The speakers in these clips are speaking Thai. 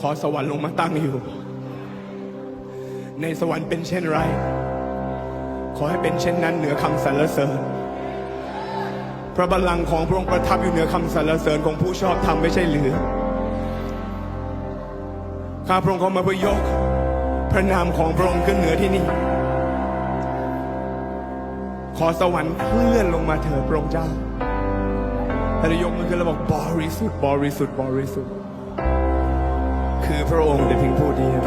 ขอสวรรค์ลงมาตั้งอยู่ ในสวรรค์เป็นเช่นไร ขอให้เป็นเช่นนั้นเหนือคำสรรเสริญ พระบัลลังก์ของพระองค์ประทับอยู่เหนือคำสรรเสริญของผู้ชอบธรรมไม่ใช่เหลือข้าพระองค์ข้ามาเพื่อยก พระนามของพระองค์ขึ้นเหนือที่นี่ ขอสวรรค์เคลื่อนลงมาเถิดพระองค์เจ้าแต่ยกมือขึ้นแล้วบอกบริสุทธิ์บริสุทธิ์บริสุทธิ์ คือพระองค์แต่เพียงผู้เดียว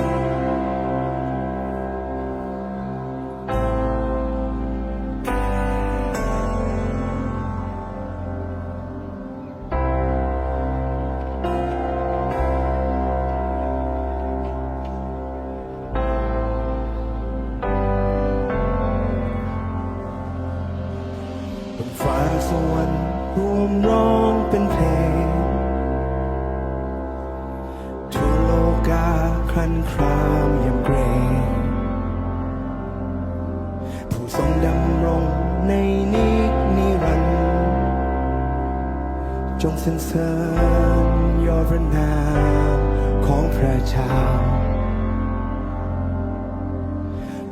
บนฟ้าสวรรค์รวมร้องเป็นเพลง นครามยำเกรงผู้ทรงดำรงในนิจนิรันดร์จงสรรเสริญยอดพระนามของพระเจ้า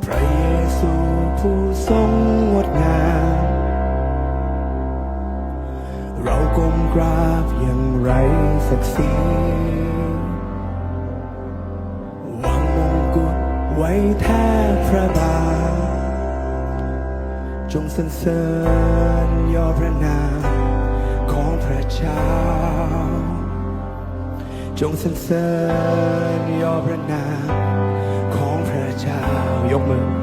พระเยซูผู้ทรงงดงามเราก้มกราบอย่างไรศักดิ์ศรี ไว้แทบพระบาทจงสรรเสริญยอดพระนามของพระเจ้า จงสรรเสริญยอดพระนามของพระเจ้ายกมือ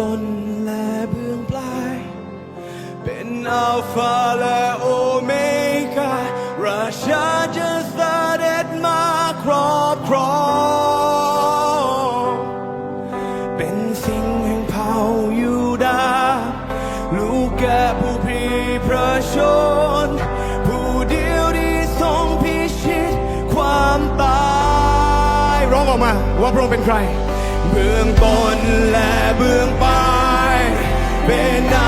ต้นและเบื้องปลาย เป็นอัลฟาและโอเมก้าราชาจะเสด็จมาครอบครองเป็นสิ่งแห่งเผ่ายูดาลูกแกะผู้พรีพระชน ผู้เดียวที่ทรงพิชิตความตาย ร้องออกมาว่าพระองค์เป็นใคร เบื้องต้นและเบื้องปลายเป็นอัล